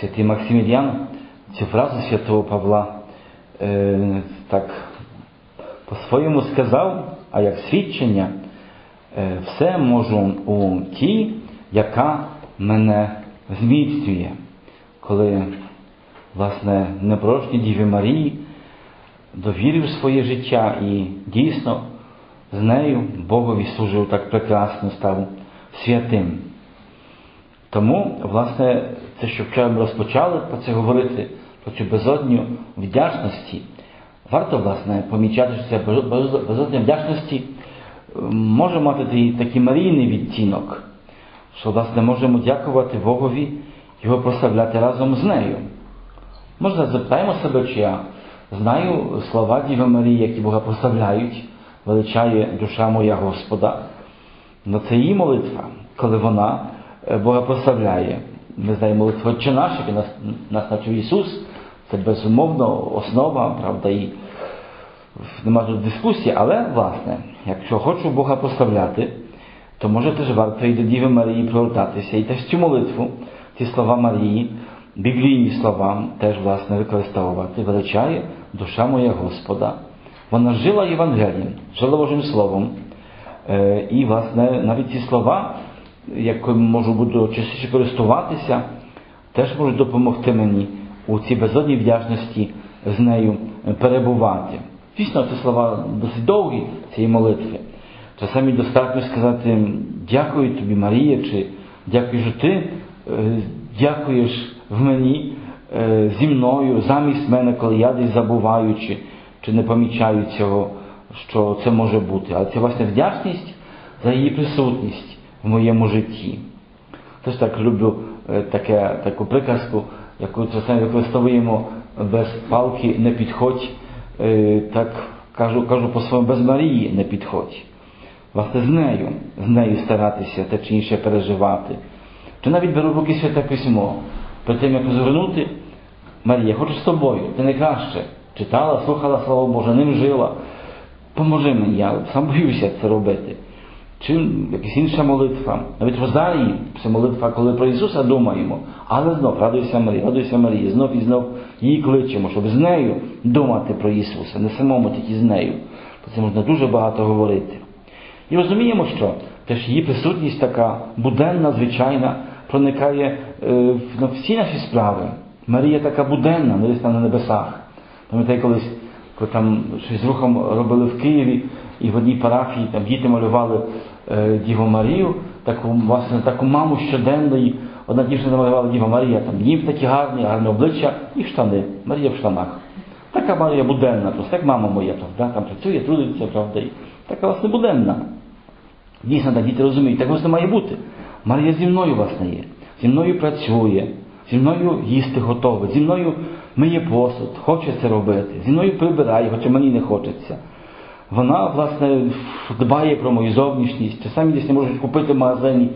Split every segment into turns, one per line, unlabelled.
святий Максиміліан цю фразу святого Павла е, так по-своєму сказав, а як свідчення, е, все можу у тій, яка мене зміцнює, коли, власне, непорочній Діві Марії довірив своє життя і дійсно з нею Богові служив так прекрасно, став святим. Тому, власне, це, що вчора ми розпочали про це говорити, про цю безодню вдячності, варто, власне, помічати, що ця безодня вдячності може мати такий марійний відтінок, що, власне, можемо дякувати Богові, його прославляти разом з нею. Може, запитаємо себе, чи я знаю слова Діви Марії, які Бога прославляють, величає душа моя Господа. Ну це її молитва, коли вона Бога прославляє. Ми знаємо молитву Отче наш, який нас, нас навчив Ісус, це безумовно основа, правда, і нема тут дискусії, але, власне, якщо хочу Бога прославляти, то може теж варто і до Діви Марії привертатися і теж цю молитву, ці слова Марії, біблійні слова теж, власне, використовувати. Величає душа моя Господа. Вона жила Євангелієм, жила Божим Словом. І, власне, навіть ці слова, якими можу буду частіше користуватися, теж можуть допомогти мені у цій безодній вдячності з нею перебувати. Звісно, ці слова досить довгі цієї молитви. Часами достатньо сказати дякую тобі, Марія, чи дякую, що ти дякуєш в мені зі мною, замість мене, коли я десь забуваю, чи, чи не помічаю цього, що це може бути. Але це власне вдячність за її присутність в моєму житті. Теж так люблю таке, таку приказку, яку часами використовуємо без палки не підходь, так кажу, кажу по-своєму, без Марії не підходь. Власне, з нею, з нею старатися те чи інше переживати. Чи навіть беру в руки святе письмо, перед тим, як звернути, Марія, хочу з тобою, ти найкраще. Читала, слухала Слово Боже, ним жила. Поможи мені, я сам боюся це робити. Чи якась інша молитва. Навіть Розарії, це молитва, коли про Ісуса думаємо, але знов радуйся Марія, радуйся Марія, знов і знов її кличемо, щоб з нею думати про Ісуса, не самому тільки з нею. Про це можна дуже багато говорити. І розуміємо, що теж її присутність така буденна, звичайна, проникає в всі наші справи. Марія така буденна, там на небесах. Пам'ятаю, колись, коли там щось з рухом робили в Києві, і в одній парафії там діти малювали е, Діву Марію, таку власне таку маму щоденної. Одна дівчина намалювала Діва Марія, там нім такі гарні, гарне обличчя і штани. Марія в штанах. Така Марія буденна, просто як мама моя, правда, там працює, трудиться, правда, і така власне буденна. Дійсно, так діти розуміють, так власне має бути. Марія зі мною власне є, зі мною працює, зі мною їсти готове, зі мною миє посуд, хоче це робити, зі мною прибирає, хоча мені не хочеться. Вона, власне, дбає про мою зовнішність, часами десь не можуть купити в магазині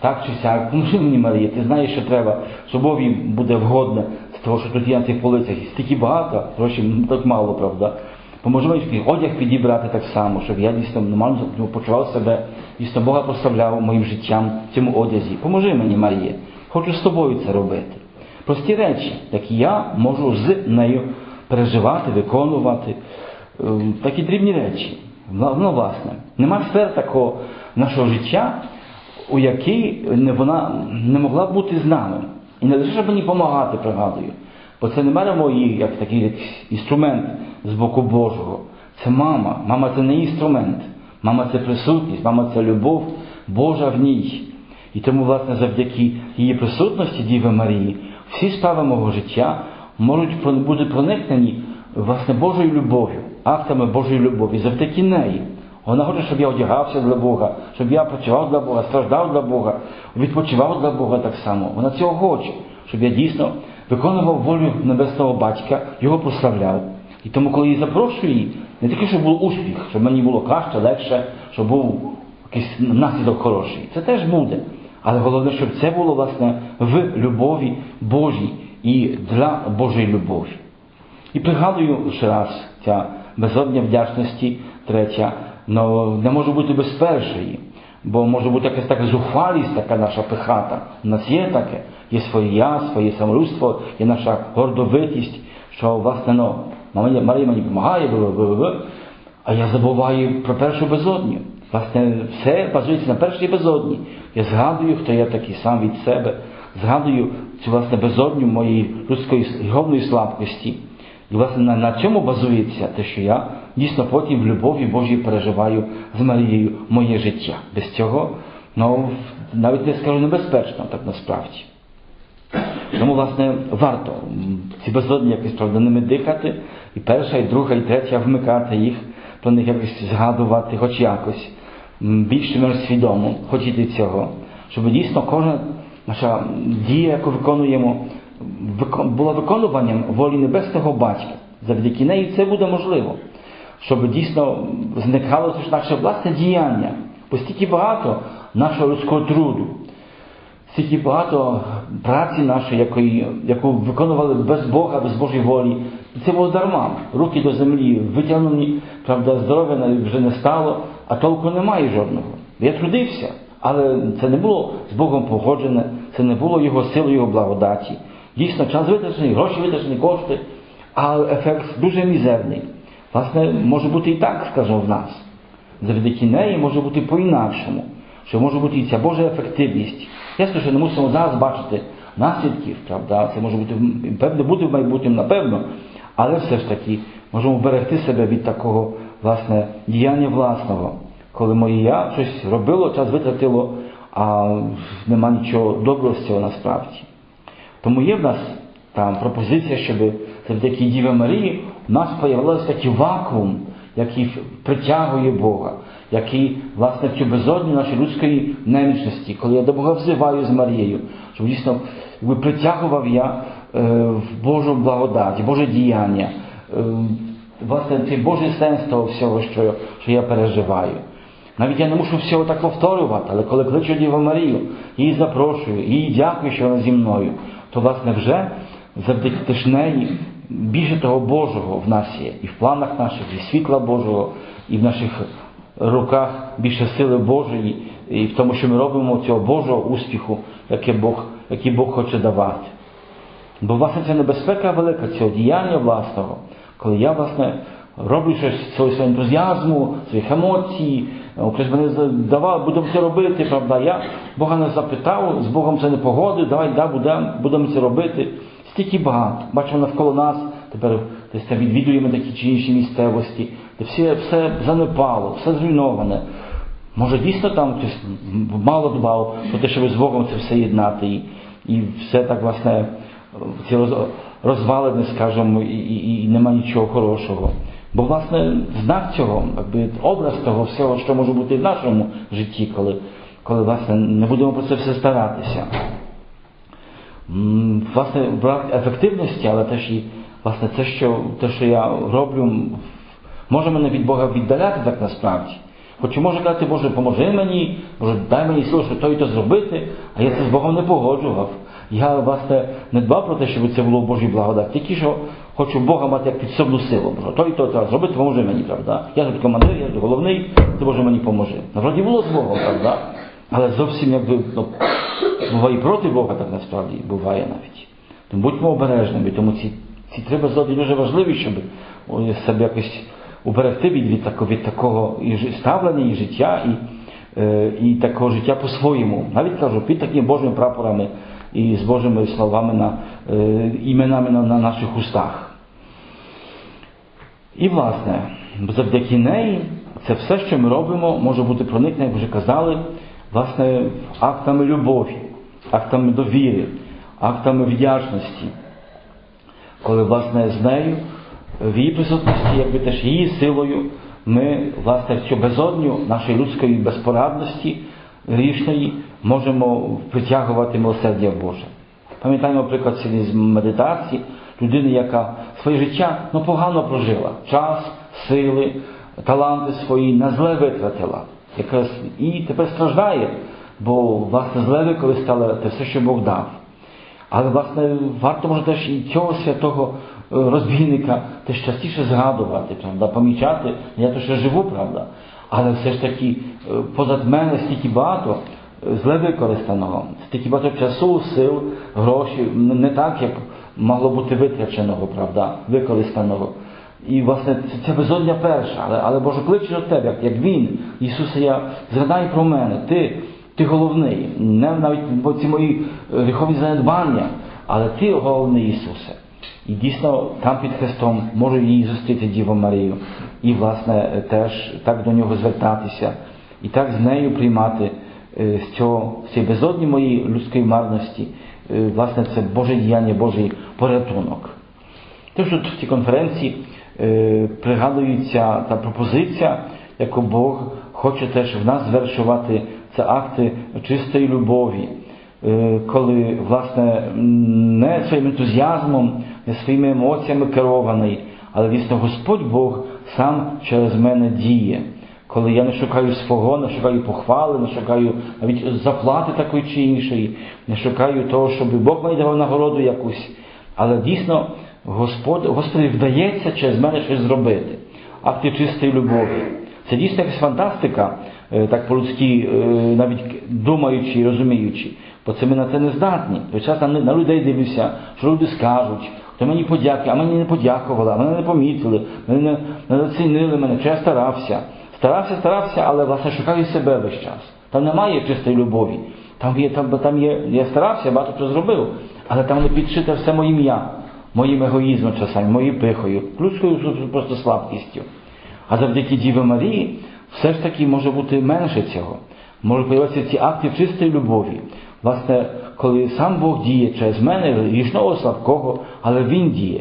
так чи сяк. Поможи мені, Марія, ти знаєш, що треба, що Бові буде вгодне з того, що тут є на цих полицях. І стільки багато, грошей так мало, правда. Поможи мені одяг підібрати так само, щоб я дійсно нормально почував себе, дійсно Бога прославляв моїм життям в цьому одязі. Поможи мені, Марія. Хочу з тобою це робити. Прості речі, які я можу з нею переживати, виконувати. Такі дрібні речі. Ну, власне, нема сфер такого нашого життя, у якій вона не могла бути з нами. І не лише щоб мені допомагати, пригадую. Бо це не маємо її як такий інструмент з боку Божого. Це мама. Мама це не інструмент. Мама це присутність, мама це любов Божа в ній. І тому, власне, завдяки її присутності Діви Марії, всі справи мого життя можуть бути проникнені власне Божою любов'ю, актами Божої любові, завдяки неї. Вона хоче, щоб я одягався для Бога, щоб я працював для Бога, страждав для Бога, відпочивав для Бога так само. Вона цього хоче, щоб я дійсно виконував волю Небесного Батька, його прославляв. І тому, коли я запрошую її, не тільки щоб був успіх, щоб мені було краще, легше, щоб був якийсь наслідок хороший. Це теж буде. Але головне, щоб це було, власне, в любові Божій і для Божої любові. І пригадую ще раз ця безодня вдячності, третя, но не може бути без першої. Бо може бути якась така зухвалість, така наша пихата. У нас є таке, є своє я, своє самолюбство, є наша гордовитість, що власне ну, Марія, мені допомагає, а я забуваю про першу безодню. Власне, все базується на першій безодні. Я згадую, хто я такий сам від себе, згадую цю власне безодню моєї людської гробної слабкості. І власне на, на цьому базується те, що я дійсно потім в любові Божій переживаю з Марією моє життя. Без цього, ну навіть не скажу небезпечно, так насправді. Тому, власне, варто ці безодні якось правда ними дихати, і перша, і друга, і третя вмикати їх, про них якось згадувати, хоч якось, більше менш свідомо, хотіти цього, щоб дійсно кожна наша дія, яку виконуємо, була виконуванням волі Небесного Батька. Завдяки неї це буде можливо. Щоб дійсно зникало ж наше власне діяння, бо стільки багато нашого людського труду, стільки багато праці нашої, якої, яку виконували без Бога, без Божої волі. Це було дарма. Руки до землі витягнені, правда, здоров'я вже не стало, а толку немає жодного. Я трудився, але це не було з Богом погоджене, це не було Його силою, Його благодаті. Дійсно, час витрачений, гроші витрачені, кошти, а ефект дуже мізерний. Власне, може бути і так, скажімо, в нас. Завдяки неї може бути по-інакшому, що може бути і ця Божа ефективність. Ясно, що не мусимо зараз бачити наслідків, правда, це може бути певне буде в майбутньому, напевно, але все ж таки можемо вберегти себе від такого власне діяння власного, коли моє я щось робило, час витратило, а нема нічого доброго з цього насправді. Тому є в нас там пропозиція, щоб завдяки Діві Марії у нас з'явився такий вакуум, який притягує Бога, який, власне, в цю безодню нашої людської немічності, коли я до Бога взиваю з Марією, щоб дійсно якби, притягував я е, в Божу благодать, Боже діяння, е, власне, цей Божий сенс того всього, що, що я переживаю. Навіть я не мушу всього так повторювати, але коли кличу Діву Марію, її запрошую, їй дякую, що вона зі мною, то, власне, вже завдяки теж неї більше того Божого в нас є, і в планах наших, і світла Божого, і в наших руках більше сили Божої, і в тому, що ми робимо цього Божого успіху, який Бог, який Бог хоче давати. Бо, власне, це небезпека велика цього діяння власного, коли я, власне, роблю щось свого ентузіазму, своїх емоцій, хтось мене давав, будемо це робити, правда. Я Бога не запитав, з Богом це не погодив, давай да, будемо, будемо це робити. Стільки багато. Бачимо навколо нас, тепер десь відвідуємо такі чи інші місцевості, де все, все занепало, все зруйноване. Може дійсно там хтось мало дбав про те, щоб з Богом це все єднати, і і все так, власне, ці розвалини, скажімо, і, і, і нема нічого хорошого. Бо, власне, знак цього, якби образ того всього, що може бути в нашому житті, коли, коли власне, не будемо про це все старатися. Власне, брак ефективності, але теж і власне, те, що те, що я роблю, може мене від Бога віддаляти так насправді. Хоч може казати, Боже, поможи мені, Боже, дай мені силу, що то і то зробити, а я це з Богом не погоджував. Я, власне, не дбав про те, щоб це було в Божій благодаті, тільки що хочу Бога мати як підсобну силу. Боже, то і то треба зробити, поможи мені, правда. Я тут командир, я тут головний, ти Боже мені поможи. Вроді було з Богом, правда? Але зовсім якби ну, буває і проти Бога, так насправді буває навіть. Тому будьмо обережними, тому ці ці три безоді дуже важливі, щоб себе якось уберегти від від, такого, і ставлення, і життя, і е, і такого життя по-своєму. Навіть кажу, під такими Божими прапорами і з Божими словами на е, іменами на, на наших устах. І, власне, завдяки неї це все, що ми робимо, може бути проникнення, як вже казали, власне, актами любові, актами довіри, актами вдячності. Коли, власне, з нею, в її присутності, якби теж її силою, ми, власне, в цю безодню нашої людської безпорадності грішної можемо притягувати милосердя Боже. Пам'ятаємо, наприклад, з медитації людини, яка своє життя ну, погано прожила, час, сили, таланти свої на зле витратила, яка і тепер страждає, бо власне зле використала те все, що Бог дав. Але, власне, варто може теж і цього святого розбійника теж частіше згадувати, правда, помічати, я то ще живу, правда. Але все ж таки, е, позад мене стільки багато е, зле використаного, стільки багато часу, сил, грошей, не так, як могло бути витраченого, правда, використаного. І власне це, безодня перша, але, але Боже кличе до тебе, як, як Він, Ісусе, я згадай про мене, ти, ти головний, не навіть бо ці мої е, гріхові занедбання, але ти головний Ісусе. І дійсно там під Христом можу її зустріти Діву Марію, і, власне, теж так до нього звертатися, і так з нею приймати е, з цього з цієї безодні моєї людської марності, е, власне, це Боже діяння, Божий порятунок. Тож тут в цій конференції е, пригадується та пропозиція, яку Бог хоче теж в нас звершувати, це акти чистої любові, коли, власне, не своїм ентузіазмом, не своїми емоціями керований, але дійсно Господь Бог сам через мене діє. Коли я не шукаю свого, не шукаю похвали, не шукаю навіть заплати такої чи іншої, не шукаю того, щоб Бог мені давав нагороду якусь. Але дійсно Господь, Господи вдається через мене щось зробити. Акти чистої любові. Це дійсно якась фантастика, е, так по-людськи, е, навіть думаючи і розуміючи. Бо це ми на це не здатні. Весь час на, людей дивлюся, що люди скажуть, хто мені подяки, а мені не подякували, мене не помітили, мене не, оцінили мене, чи я старався. Старався, старався, але власне шукаю себе весь час. Там немає чистої любові. Там є, там, там є, я старався, багато що зробив, але там не підшите все моїм я, моїм егоїзмом часами, моєю пихою, людською просто слабкістю. А завдяки Діві Марії все ж таки може бути менше цього. Може появитися ці акти чистої любові. Власне, коли сам Бог діє через мене, грішного слабкого, але Він діє.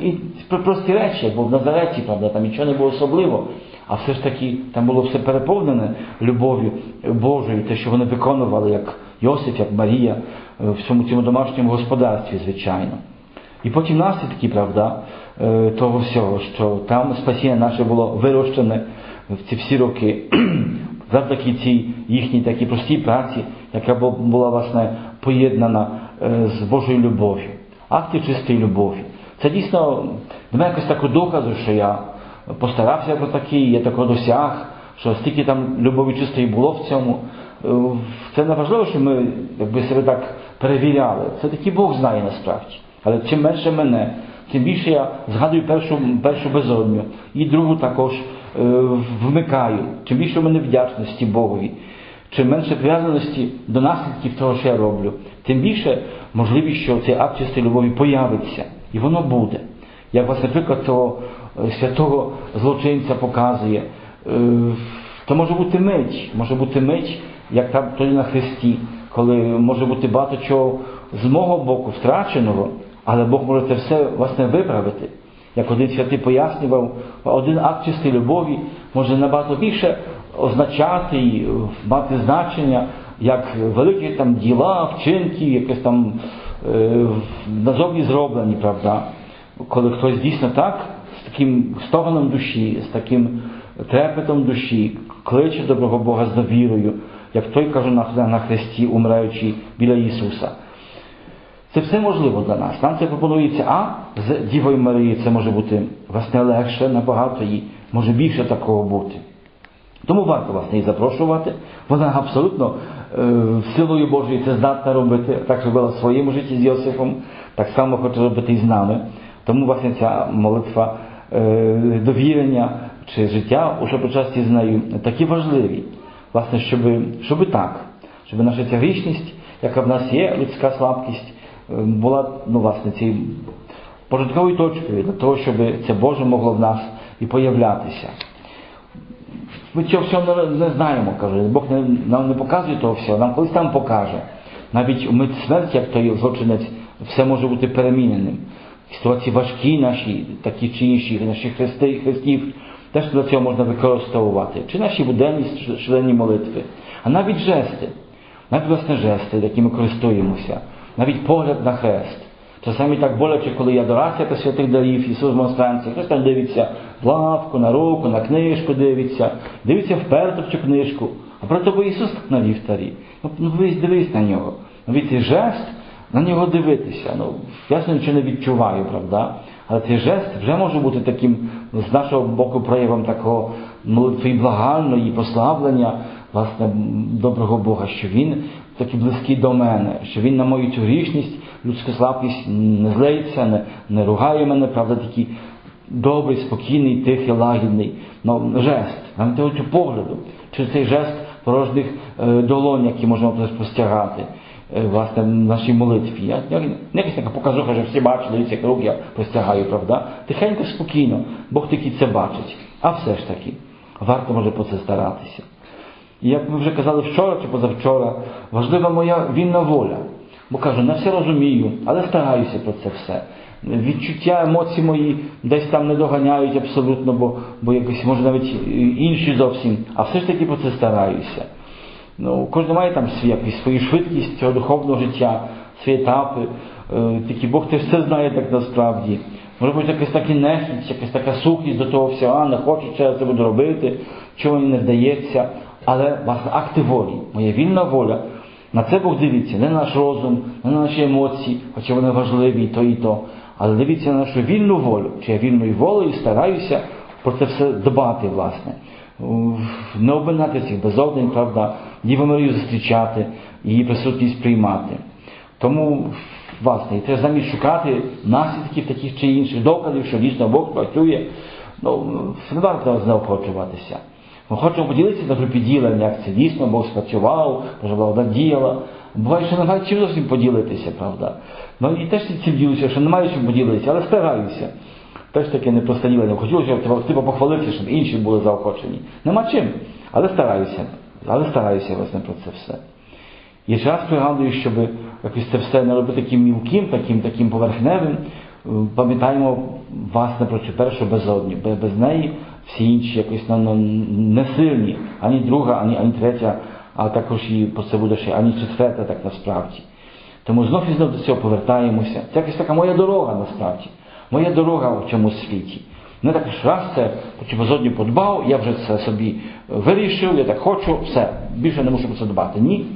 І прості речі, як в Назареті, правда, там нічого не було особливо, а все ж таки там було все переповнене любов'ю Божою, те, що вони виконували, як Йосиф, як Марія, в цьому цьому домашньому господарстві, звичайно. І потім наслідки, правда, е, того всього, що там спасіння наше було вирощене в ці всі роки, завдяки цій їхній такій простій праці, яка була, власне, поєднана е, з Божою любов'ю, акти чистої любові. Це дійсно немає якось такого доказу, що я постарався про такий, я такого досяг, що стільки там любові чистої було в цьому. Е, Це не важливо, що ми якби себе так перевіряли. Це таки Бог знає насправді. Але чим менше мене, тим більше я згадую першу першу безодню і другу також вмикаю. Чим більше в мене вдячності Богові, чим менше прив'язаності до наслідків того, що я роблю, тим більше можливість, що цей акт чистої любові появиться. І воно буде. Як власне приклад того е, святого злочинця показує, е, то може бути мить, може бути мить, як там тоді на Христі, коли може бути багато чого з мого боку втраченого, але Бог може це все власне виправити. Як один святий пояснював, один акт чистої любові може набагато більше означати і мати значення, як великі там діла, вчинки, якесь там е, назовні зроблені, правда. Коли хтось дійсно так, з таким стогоном душі, з таким трепетом душі, кличе доброго Бога з довірою, як той каже на Христі, умираючи біля Ісуса. Це все можливо для нас. Нам це пропонується, а з Дівою Марії це може бути власне легше, набагато їй може більше такого бути. Тому варто власне її запрошувати. Вона абсолютно е, силою Божою це здатна робити, так робила в своєму житті з Йосифом, так само хоче робити і з нами. Тому власне ця молитва е, довірення чи життя у сопричасті з нею такі важливі. Власне, щоб, щоб так, щоб наша ця грішність, яка в нас є, людська слабкість, була ну, власне, цією початковою точкою для того, щоб це Боже могло в нас і появлятися. Ми цього всього не знаємо, каже. Бог не, нам не показує того всього, нам колись там покаже. Навіть у мить смерті, як той злочинець, все може бути переміненим. Ситуації важкі наші, такі чи інші, наші хрести, хрестів, теж для цього можна використовувати. Чи наші буденні членні молитви, а навіть жести, навіть власне жести, якими користуємося навіть погляд на хрест. Часами так боляче, коли є адорація та святих дарів, Ісус монстранції, хтось там дивиться в лавку, на руку, на книжку дивиться, дивиться вперто в цю книжку, а про тобі Ісус на вівтарі. Ну, ну дивись, дивись на нього. Ну, від цей жест на нього дивитися. Ну, ясно нічого не відчуваю, правда? Але цей жест вже може бути таким з нашого боку проявом такого молитви благальної, прославлення власне доброго Бога, що Він такий близький до мене, що Він на мою цю грішність, людську слабкість не злеється, не, не ругає мене, правда, такий добрий, спокійний, тихий, лагідний ну, жест, нам цю погляду, через цей жест порожніх е, долонь, які теж простягати. е, Власне, в нашій молитві. Я, я не якась така показуха, що всі бачили, як рук я простягаю, правда? Тихенько, спокійно, Бог тільки це бачить. А все ж таки, варто може про це старатися. І як ми вже казали вчора чи позавчора, важлива моя вільна воля. Бо кажу, не все розумію, але стараюся про це все. Відчуття, емоції мої десь там не доганяють абсолютно, бо, бо якось, може навіть інші зовсім, а все ж таки про це стараюся. Ну, кожен має там свій, якусь свою швидкість цього духовного життя, свої етапи. Е, тільки Бог теж все знає так насправді. Може бути якась така нехідь, якась така сухість до того всього, а не хочу, що я це буду робити, чого мені не вдається. Але власне акти волі, моя вільна воля. На це Бог дивиться, не на наш розум, не на наші емоції, хоча вони важливі і то, і то. Але дивіться на нашу вільну волю, чи я вільною волею стараюся про це все дбати, власне. Не обминати цих безодень, правда, Діву Марію зустрічати, її присутність приймати. Тому, власне, і треба замість шукати наслідків таких чи інших доказів, що дійсно Бог працює. Ну, не варто заохочуватися. Ми хочемо поділитися групі як це дійсно Бог спрацював, Божа благодать діяла. Буває, що немає чим зовсім поділитися, правда. Ну і теж цим ділюся, що немає чим поділитися, але стараюся. Теж таке непросте ділення. Хотілося б типу, похвалитися, щоб інші були заохочені. Нема чим, але стараюся. Але стараюся власне про це все. І ще раз пригадую, щоб якось це все не робити таким мілким, таким таким поверхневим. Пам'ятаємо власне про цю першу безодню. Без неї всі інші якось ну, не сильні, ані друга, ані, ані третя, а також і по це буде ще ані четверта, так насправді. Тому знов і знов до цього повертаємося. Це якась така моя дорога насправді, моя дорога в цьому світі. Не так що раз це цю подбав, я вже це собі вирішив, я так хочу, все, більше не мушу про це дбати. Ні,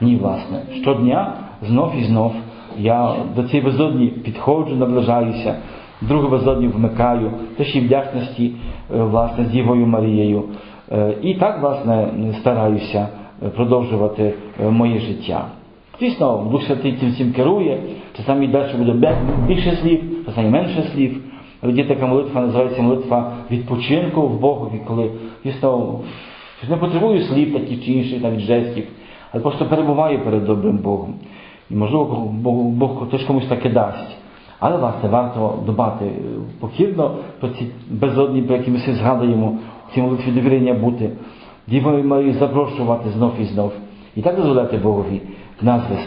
ні, власне. Щодня знов і знов я до цієї безодні підходжу, наближаюся, другу безодню вмикаю, теж і вдячності власне, з Дівою Марією. І так, власне, стараюся продовжувати моє життя. Звісно, Дух Святий цим всім керує, часами далі буде більше слів, часами менше слів. Є така молитва називається молитва відпочинку в Богові, коли дійсно не потребую слів таких чи інших навіть жестів, але просто перебуваю перед добрим Богом. І можливо, Бог, Бог теж комусь таке дасть. Але власне варто дбати похідно про ці безодні, про які ми всі згадуємо, в цій молитві довірення бути, Дівою Марію запрошувати знов і знов. І так дозволяти Богові нас вести.